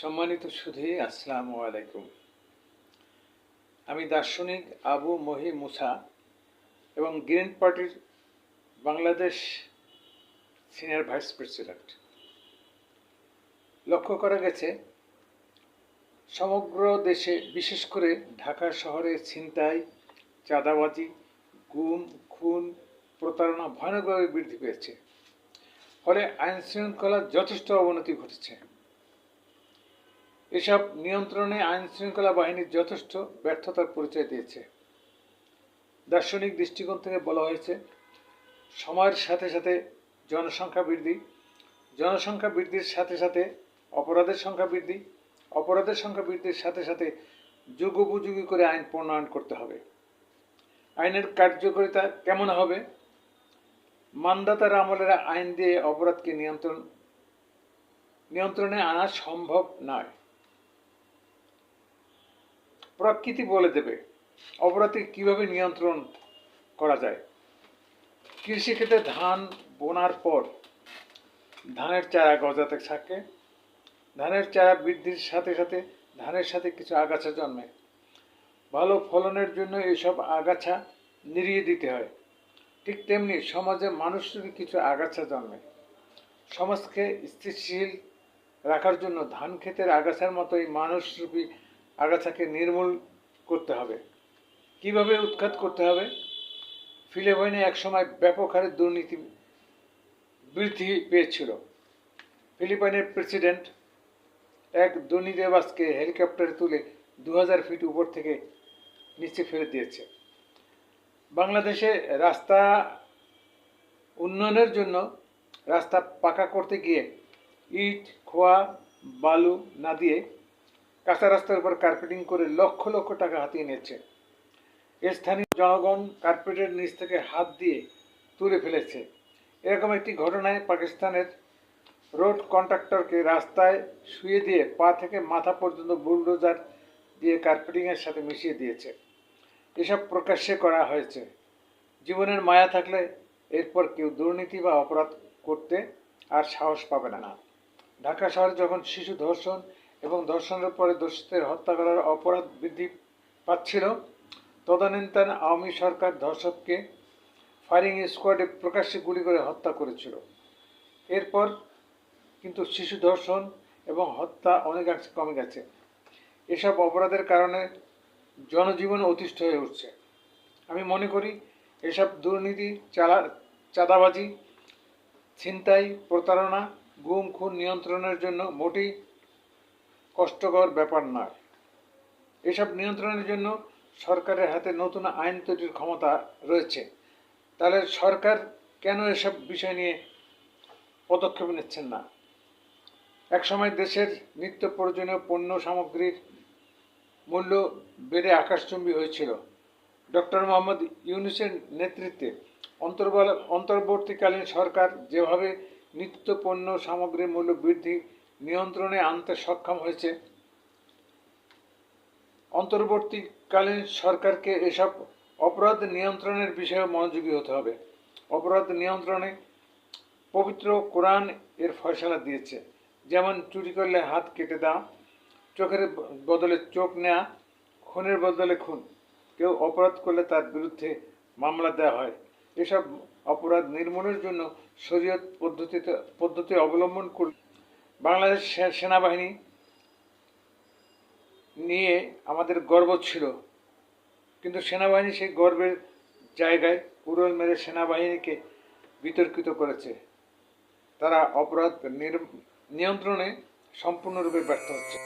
সম্মানিত সুধী, আসসালামু আলাইকুম। আমি দার্শনিক আবু মহি মুসা এবং গ্রিন পার্টির বাংলাদেশ সিনিয়র ভাইস প্রেসিডেন্ট। লক্ষ্য করা গেছে, সমগ্র দেশে, বিশেষ করে ঢাকা শহরে ছিনতাই, চাঁদাবাজি, গুম, খুন, প্রতারণা ভয়ানকভাবে বৃদ্ধি পেয়েছে। ফলে আইন শৃঙ্খলার যথেষ্ট অবনতি ঘটেছে। এসব নিয়ন্ত্রণে আইন শৃঙ্খলা বাহিনীর যথেষ্ট ব্যর্থতার পরিচয় দিয়েছে। দার্শনিক দৃষ্টিকোণ থেকে বলা হয়েছে, সময়ের সাথে সাথে জনসংখ্যা বৃদ্ধি, জনসংখ্যা বৃদ্ধির সাথে সাথে অপরাধের সংখ্যা বৃদ্ধি, অপরাধের সংখ্যা বৃদ্ধির সাথে সাথে যুগোপযোগী করে আইন প্রণয়ন করতে হবে। আইনের কার্যকারিতা কেমন হবে? মানদাতার আমলের আইন দিয়ে অপরাধকে নিয়ন্ত্রণ, নিয়ন্ত্রণে আনা সম্ভব নয়। প্রকৃতি বলে দেবে। অপরাধকে কীভাবে নিয়ন্ত্রণ করা যায়? কৃষিক্ষেত্রে ধান বোনার পর ধানের চারা গজাতে থাকে। ধানের চারা বৃদ্ধির সাথে সাথে ধানের সাথে কিছু আগাছা জন্মে। ভালো ফলনের জন্য এইসব আগাছা নিড়িয়ে দিতে হয়। ঠিক তেমনি সমাজে মানুষের কিছু আগাছা জন্মে। সমাজকে স্থিতিশীল রাখার জন্য ধান ক্ষেতের আগাছার মতো এই মানুষরূপী আগাছাকে নির্মূল করতে হবে। কীভাবে উৎখাত করতে হবে? ফিলিপাইনে একসময় ব্যাপক হারে দুর্নীতি বৃদ্ধি পেয়েছিল। ফিলিপাইনের প্রেসিডেন্ট এক দুর্নীতিবাসকে হেলিকপ্টারে তুলে দু হাজার ফিট উপর থেকে নিচে ফেলে দিয়েছে। বাংলাদেশে রাস্তা উন্নয়নের জন্য রাস্তা পাকা করতে গিয়ে ইট, খোয়া, বালু না দিয়ে কাঁচা রাস্তার উপর কার্পেটিং করে লক্ষ লক্ষ টাকা হাতিয়ে নিচ্ছে। স্থানীয় জনগণ কার্পেটের নিচ থেকে হাত দিয়ে তুলে ফেলেছে। এরকম একটি ঘটনায় পাকিস্তানের রোড কন্ট্রাক্টরকে রাস্তায় শুয়ে দিয়ে পা থেকে মাথা পর্যন্ত বুলডোজার দিয়ে কার্পেটিংয়ের সাথে মিশিয়ে দিয়েছে। এসব প্রকাশ্যে করা হয়েছে। জীবনের মায়া থাকলে এরপর কেউ দুর্নীতি বা অপরাধ করতে আর সাহস পাবে না। ঢাকা শহরে যখন শিশু ধর্ষণ এবং ধর্ষণের পরে দোষীদের হত্যা করার অপরাধ বৃদ্ধি পাচ্ছিল। তদানীন্তন আওয়ামী সরকার ধর্ষককে ফায়ারিং স্কোয়াডে প্রকাশ্যে গুলি করে হত্যা করেছিল। এরপর কিন্তু শিশু ধর্ষণ এবং হত্যা অনেকাংশে কমে গেছে। এসব অপরাধের কারণে জনজীবন অতিষ্ঠ হয়ে উঠছে। আমি মনে করি এসব দুর্নীতি, চালা, চাঁদাবাজি, ছিনতাই, প্রতারণা, গুম, খুন নিয়ন্ত্রণের জন্য মোটেই কষ্টকর ব্যাপার নয়। এসব নিয়ন্ত্রণের জন্য সরকারের হাতে নতুন আইন তৈরির ক্ষমতা রয়েছে। তাহলে সরকার কেন এসব বিষয় নিয়ে পদক্ষেপ নিচ্ছেন না? একসময় দেশের নিত্য প্রয়োজনীয় পণ্য সামগ্রীর মূল্য বেড়ে আকাশচুম্বী হয়েছিল। ডক্টর মোহাম্মদ ইউনুসের নেতৃত্বে অন্তর্বর্তীকালীন সরকার যেভাবে নিত্য পণ্য সামগ্রীর মূল্য বৃদ্ধি নিয়ন্ত্রণে আনতে সক্ষম হয়েছে। অন্তর্বর্তীকালীন সরকারকে এসব অপরাধ নিয়ন্ত্রণের বিষয়ে মনোযোগী হতে হবে। অপরাধ নিয়ন্ত্রণে পবিত্র কোরআন এর ফয়সলা দিয়েছে। যেমন চুরি করলে হাত কেটে দেওয়া চোখের বদলে চোখ নেয়া, খুনের বদলে খুন। কেউ অপরাধ করলে তার বিরুদ্ধে মামলা দেওয়া হয়। এসব অপরাধ নির্মূলের জন্য শরীয়ত পদ্ধতিতে পদ্ধতি অবলম্বন করল বাংলাদেশ সেনাবাহিনী নিয়ে আমাদের গর্ব ছিল। কিন্তু সেনাবাহিনী সেই গর্বের জায়গায় উড়ল মেরে সেনাবাহিনীকে বিতর্কিত করেছে। তারা অপরাধ নিয়ন্ত্রণে সম্পূর্ণরূপে ব্যর্থ হচ্ছে।